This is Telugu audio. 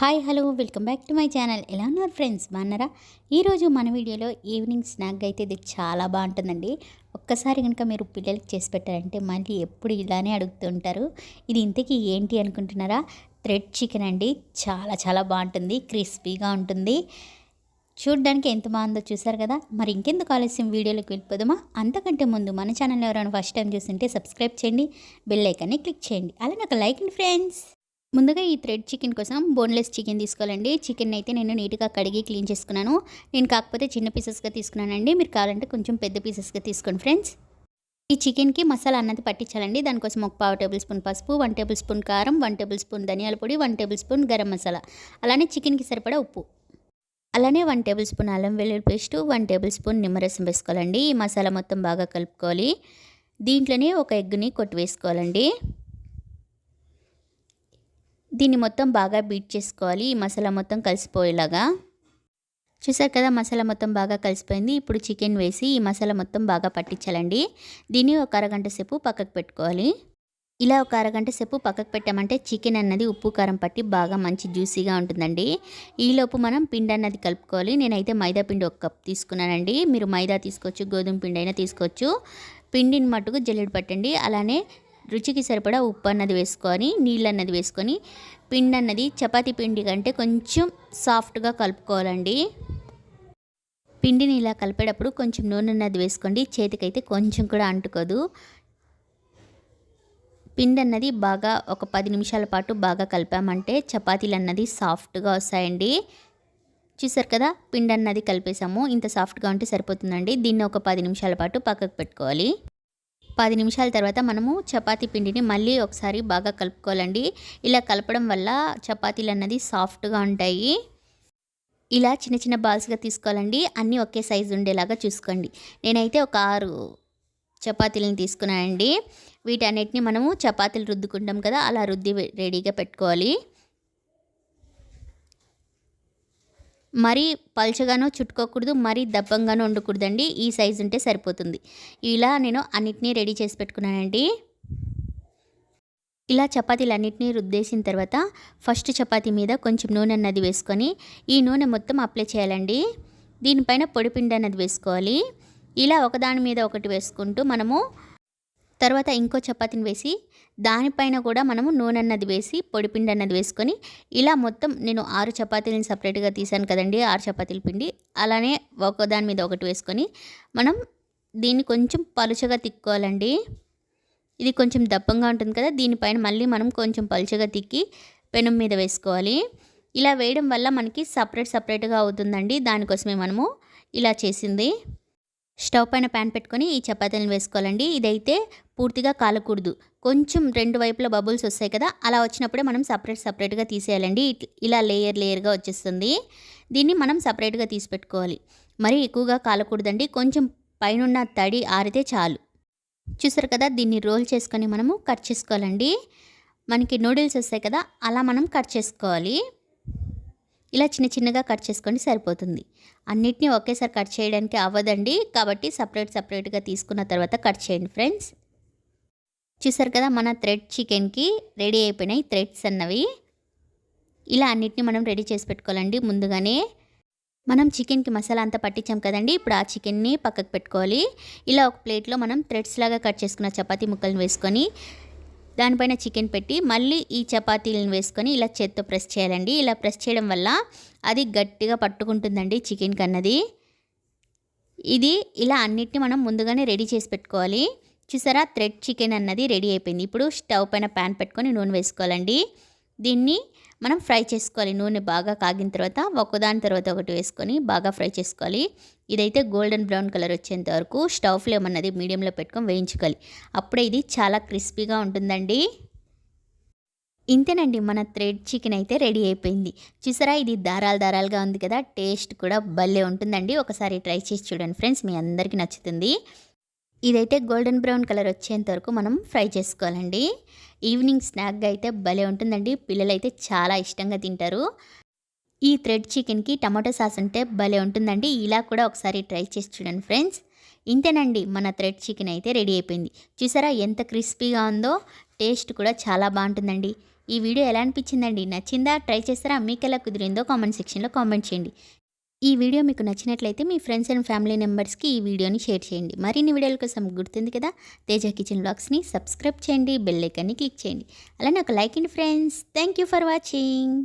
Hi hello welcome back to my channel. ఎలా ఉన్నారు ఫ్రెండ్స్? బాగున్నారా? ఈరోజు మన వీడియోలో ఈవినింగ్ స్నాక్ అయితే ఇది చాలా బాగుంటుందండి. ఒక్కసారి కనుక మీరు పిల్లలకి చేసి పెట్టారంటే మళ్ళీ ఎప్పుడు ఇలానే అడుగుతుంటారు ఇది ఇంతకీ ఏంటి అనుకుంటున్నారా? థ్రెడ్ చికెన్ అండి. చాలా చాలా బాగుంటుంది. క్రిస్పీగా ఉంటుంది. చూడడానికి ఎంత బాగుందో చూసారు కదా? మరి ఇంకెందుకు ఆలస్యం? వీడియోలోకి వెళ్ళిపోదామా? అంతకంటే ముందు మన ఛానల్ ఎవరైనా ఫస్ట్ టైం చూస్తుంటే సబ్స్క్రైబ్ చేయండి. బెల్ ఐకాన్ని క్లిక్ చేయండి. అలానే ఒక లైక్ అండి ఫ్రెండ్స్ ముందుగా ఈ థ్రెడ్ చికెన్ కోసం బోన్లెస్ చికెన్ తీసుకోవాలండి. చికెన్ అయితే నేను నీట్గా కడిగి క్లీన్ చేసుకున్నాను. నేను కాకపోతే చిన్న పీసెస్గా తీసుకున్నానండి. మీరు కావాలంటే కొంచెం పెద్ద పీసెస్గా తీసుకోండి ఫ్రెండ్స్. ఈ చికెన్కి మసాలా అన్నది పట్టించాలండి. దానికోసం ఒక పావు టేబుల్ స్పూన్ పసుపు వన్ టేబుల్ స్పూన్ కారం వన్ టేబుల్ స్పూన్ ధనియాల పొడి one tablespoon garam masala. అలానే చికెన్కి సరిపడా ఉప్పు. అలానే వన్ టేబుల్ స్పూన్ అల్లం వెల్లుల్లి పేస్టు వన్ టేబుల్ స్పూన్ నిమ్మరసం వేసుకోవాలండి. ఈ మసాలా మొత్తం బాగా కలుపుకోవాలి. దీంట్లోనే ఒక ఎగ్ని కొట్టి వేసుకోవాలండి. దీన్ని మొత్తం బాగా బీట్ చేసుకోవాలి. ఈ మసాలా మొత్తం కలిసిపోయేలాగా. చూసారు కదా మసాలా మొత్తం బాగా కలిసిపోయింది. ఇప్పుడు చికెన్ వేసి ఈ మసాలా మొత్తం బాగా పట్టించాలండి. దీన్ని ఒక అరగంట సేపు పక్కకు పెట్టుకోవాలి. ఇలా ఒక అరగంట సేపు పక్కకు పెట్టామంటే చికెన్ అన్నది ఉప్పు కారం పట్టి బాగా మంచి జ్యూసీగా ఉంటుందండి. ఈలోపు మనం పిండి అన్నది కలుపుకోవాలి. నేనైతే మైదా పిండి ఒక కప్ తీసుకున్నానండి. మీరు మైదా తీసుకోవచ్చు గోధుమ పిండి అయినా తీసుకోవచ్చు. పిండిని మట్టుకు జల్లెడ పట్టండి. అలానే రుచికి సరిపడా ఉప్పు అన్నది వేసుకొని నీళ్ళు అన్నది వేసుకొని పిండి అన్నది చపాతీ పిండి కంటే కొంచెం సాఫ్ట్గా కలుపుకోవాలండి. పిండిని ఇలా కలిపేటప్పుడు కొంచెం నూనె అన్నది వేసుకోండి. చేతికైతే కొంచెం కూడా అంటుకోదు. పిండి అన్నది బాగా ఒక పది నిమిషాల పాటు బాగా కలిపామంటే చపాతీలు అన్నది సాఫ్ట్గా వస్తాయండి. చూసారు కదా పిండి అన్నది కలిపేసాము. ఇంత సాఫ్ట్గా ఉంటే సరిపోతుందండి. దీన్ని ఒక పది నిమిషాల పాటు పక్కకు పెట్టుకోవాలి. పది నిమిషాల తర్వాత మనము చపాతీ పిండిని మళ్ళీ ఒకసారి బాగా కలుపుకోవాలండి. ఇలా కలపడం వల్ల చపాతీలు అన్నది సాఫ్ట్గా ఉంటాయి. ఇలా చిన్న చిన్న బాల్స్గా తీసుకోవాలండి. అన్నీ ఒకే సైజు ఉండేలాగా చూసుకోండి. నేనైతే ఒక ఆరు చపాతీలను తీసుకున్నానండి. వీటన్నిటిని మనము చపాతీలు రుద్దుకుంటాం కదా అలా రుద్ది రెడీగా పెట్టుకోవాలి. మరీ పల్చగానో చుట్టుకోకూడదు మరీ దప్పంగానో ఉండకూడదండి ఈ సైజు ఉంటే సరిపోతుంది. ఇలా నేను అన్నిటినీ రెడీ చేసి పెట్టుకున్నానండి. ఇలా చపాతీలు అన్నిటినీ రుద్దేసిన తర్వాత ఫస్ట్ చపాతీ మీద కొంచెం నూనె అన్నది వేసుకొని ఈ నూనె మొత్తం అప్లై చేయాలండి. దీనిపైన పొడిపిండి అన్నది వేసుకోవాలి. ఇలా ఒకదాని మీద ఒకటి వేసుకుంటూ మనము తర్వాత ఇంకో చపాతీని వేసి దానిపైన కూడా మనము నూనె అన్నది వేసి పొడిపిండి అన్నది వేసుకొని ఇలా మొత్తం నేను ఆరు చపాతీలను సపరేట్గా తీసాను కదండి ఆరు చపాతీల పిండి. అలానే ఒక దాని మీద ఒకటి వేసుకొని మనం దీన్ని కొంచెం పలుచగా తిక్కోవాలండి. ఇది కొంచెం దప్పంగా ఉంటుంది కదా దీనిపైన మళ్ళీ మనం కొంచెం పలుచగా తిక్కి పెనం మీద వేసుకోవాలి. ఇలా వేయడం వల్ల మనకి సపరేట్ సపరేట్గా అవుతుందండి. దానికోసమే మనము ఇలా చేసింది. స్టవ్ పైన ప్యాన్ పెట్టుకొని ఈ చపాతీలను వేసుకోవాలండి. ఇదైతే పూర్తిగా కాలకూడదు. కొంచెం రెండు వైపుల బబుల్స్ వస్తాయి కదా అలా వచ్చినప్పుడే మనం సపరేట్ సపరేట్గా తీసేయాలండి. ఇలా లేయర్ లేయర్గా వచ్చేస్తుంది. దీన్ని మనం సపరేట్గా తీసి పెట్టుకోవాలి. మరి ఎక్కువగా కాలకూడదండి. కొంచెం పైన తడి ఆరితే చాలు. చూసారు కదా దీన్ని రోల్ చేసుకొని మనము కట్ చేసుకోవాలండి. మనకి నూడిల్స్ వస్తాయి కదా అలా మనం కట్ చేసుకోవాలి. ఇలా చిన్న చిన్నగా కట్ చేసుకోండి సరిపోతుంది. అన్నిటినీ ఒకేసారి కట్ చేయడానికి అవ్వదండి. కాబట్టి సపరేట్ సపరేట్గా తీసుకున్న తర్వాత కట్ చేయండి ఫ్రెండ్స్. చూసారు కదా మన థ్రెడ్ చికెన్కి రెడీ అయిపోయినాయి థ్రెడ్స్ అన్నవి. ఇలా అన్నిటిని మనం రెడీ చేసి పెట్టుకోవాలండి ముందుగానే. మనం చికెన్కి మసాలా అంతా పట్టించాం కదండి. ఇప్పుడు ఆ చికెన్ని పక్కకు పెట్టుకోవాలి. ఇలా ఒక ప్లేట్లో మనం థ్రెడ్స్ లాగా కట్ చేసుకున్న చపాతీ ముక్కలను వేసుకొని దానిపైన చికెన్ పెట్టి మళ్ళీ ఈ చపాతీలను వేసుకొని ఇలా చేత్తో ప్రెస్ చేయాలండి. ఇలా ప్రెస్ చేయడం వల్ల అది గట్టిగా పట్టుకుంటుందండి చికెన్ కన్నది. ఇది ఇలా అన్నిటిని మనం ముందుగానే రెడీ చేసి పెట్టుకోవాలి. చూసారా? థ్రెడ్ చికెన్ అన్నది రెడీ అయిపోయింది. ఇప్పుడు స్టవ్ పైన ప్యాన్ పెట్టుకొని నూనె వేసుకోవాలండి. దీన్ని మనం ఫ్రై చేసుకోవాలి. నూనె బాగా కాగిన తర్వాత ఒకదాని తర్వాత ఒకటి వేసుకొని బాగా ఫ్రై చేసుకోవాలి. ఇదైతే గోల్డెన్ బ్రౌన్ కలర్ వచ్చేంత వరకు స్టవ్ ఫ్లేమ్ అన్నది మీడియంలో పెట్టుకొని వేయించుకోవాలి. అప్పుడే ఇది చాలా క్రిస్పీగా ఉంటుందండి. ఇంతేనండి మన థ్రెడ్ చికెన్ అయితే రెడీ అయిపోయింది. చూసారా ఇది దారాలు దారాలుగా ఉంది కదా టేస్ట్ కూడా భలే ఉంటుందండి. ఒకసారి ట్రై చేసి చూడండి ఫ్రెండ్స్ మీ అందరికీ నచ్చుతుంది. ఇదైతే గోల్డెన్ బ్రౌన్ కలర్ వచ్చేంత వరకు మనం ఫ్రై చేసుకోవాలండి. ఈవినింగ్ స్నాక్గా అయితే భలే ఉంటుందండి. పిల్లలైతే చాలా ఇష్టంగా తింటారు. ఈ థ్రెడ్ చికెన్కి టమాటో సాస్ ఉంటే భలే ఉంటుందండి. ఇలా కూడా ఒకసారి ట్రై చేసి చూడండి ఫ్రెండ్స్. ఇంతేనండి మన థ్రెడ్ చికెన్ అయితే రెడీ అయిపోయింది. చూసారా ఎంత క్రిస్పీగా ఉందో? టేస్ట్ కూడా చాలా బాగుంటుందండి. ఈ వీడియో ఎలా అనిపించిందండి? నచ్చిందా? ట్రై చేస్తారా? మీకు ఎలా కుదిరిందో కామెంట్ సెక్షన్లో కామెంట్ చేయండి. ఈ వీడియో మీకు నచ్చినట్లయితే మీ ఫ్రెండ్స్ అండ్ ఫ్యామిలీ మెంబర్స్కి ఈ వీడియోని షేర్ చేయండి. మరిన్ని వీడియోల కోసం గుర్తుంది కదా? తేజ కిచెన్ బ్లాగ్స్ని సబ్స్క్రైబ్ చేయండి బెల్ ఐకాన్ని క్లిక్ చేయండి. అలానే ఒక లైక్ అండి friends. Thank you for watching.